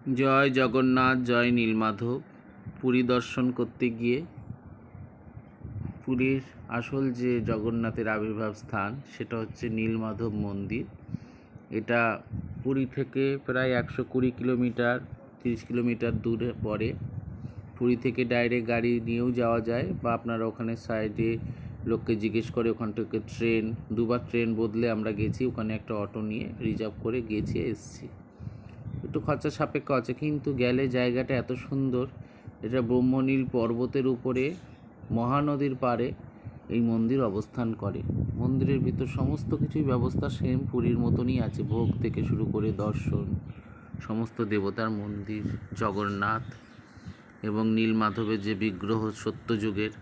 জয় জগন্নাথ, জয় নীলমাধব। পুরী দর্শন করতে গিয়ে পুরীর আসল যে জগন্নাথের আবির্ভাব স্থান, সেটা হচ্ছে নীলমাধব মন্দির। এটা পুরী থেকে প্রায় একশো কুড়ি কিলোমিটার, তিরিশ কিলোমিটার দূরে পড়ে। পুরী থেকে ডাইরেক্ট গাড়ি নিয়েও যাওয়া যায় বা আপনারা ওখানে সাইডে লোককে জিজ্ঞেস করে ওখান থেকে ট্রেন, দুবার ট্রেন বদলে আমরা গেছি, ওখানে একটা অটো নিয়ে রিজার্ভ করে গেছি, এসছি। একটু খরচা সাপেক্ষ আছে, কিন্তু গেলে জায়গাটা এত সুন্দর, এটা ব্রহ্মনীল পর্বতের উপরে, মহানদীর পাড়ে এই মন্দির অবস্থান করে। মন্দিরের ভিতর সমস্ত কিছুই ব্যবস্থা সেম পুরীর মতনই আছে, ভোগ থেকে শুরু করে দর্শন, সমস্ত দেবতার মন্দির, জগন্নাথ এবং নীলমাধবের যে বিগ্রহ সত্যযুগের,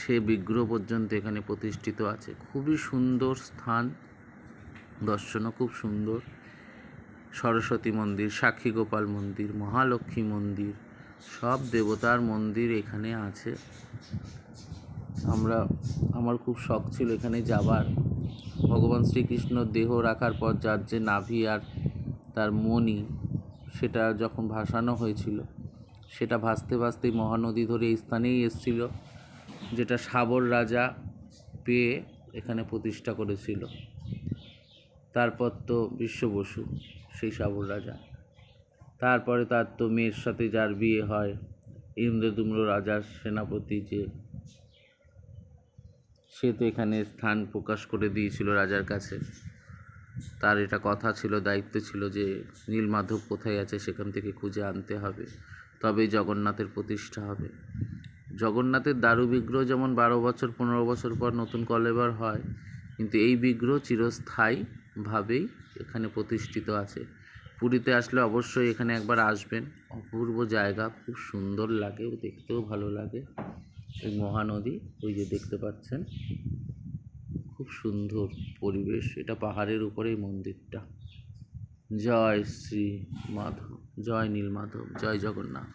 সে বিগ্রহ পর্যন্ত এখানে প্রতিষ্ঠিত আছে। খুবই সুন্দর স্থান, দর্শনও খুব সুন্দর। সরস্বতী মন্দির, সাক্ষী গোপাল মন্দির, মহালক্ষ্মী মন্দির, সব দেবতার মন্দির এখানে আছে। আমরা, আমার খুব শখ ছিল এখানে যাবার। ভগবান শ্রীকৃষ্ণ দেহ রাখার পর যার যে নাভি আর তার মণি, সেটা যখন ভাসানো হয়েছিল, সেটা ভাসতে ভাসতেই মহানদী ধরে এই স্থানেই এসছিল, যেটা সাবর রাজা পেয়ে এখানে প্রতিষ্ঠা করেছিল। তারপর তো বিশ্ব বসু, সেই সাবর রাজা। তারপরে তার তো মেয়ের সাথে যার বিয়ে হয় ইন্দ্রদুম্র রাজার সেনাপতি যে। সে তো এখানে স্থান প্রকাশ করে দিয়েছিল রাজার কাছে। তার এটা কথা ছিল, দায়িত্ব ছিল যে নীলমাধব কোথায় আছে সেখান থেকে খুঁজে আনতে হবে, তবেই জগন্নাথের প্রতিষ্ঠা হবে। জগন্নাথের দারু বিগ্রহ যেমন বারো বছর, পনেরো বছর পর নতুন কলেবার হয়, কিন্তু এই বিগ্রহ চিরস্থায়ীভাবেই এখানে প্রতিষ্ঠিত আছে। পুরীতে আসলে অবশ্যই এখানে একবার আসবেন। অপূর্ব জায়গা, খুব সুন্দর লাগে দেখতেও ভালো লাগে। এই মহানদী, ওই যে দেখতে পাচ্ছেন। খুব সুন্দর পরিবেশ, এটা পাহাড়ের উপরেই মন্দিরটা। জয় শ্রী মাধব, জয় নীলমাধব, জয় জগন্নাথ।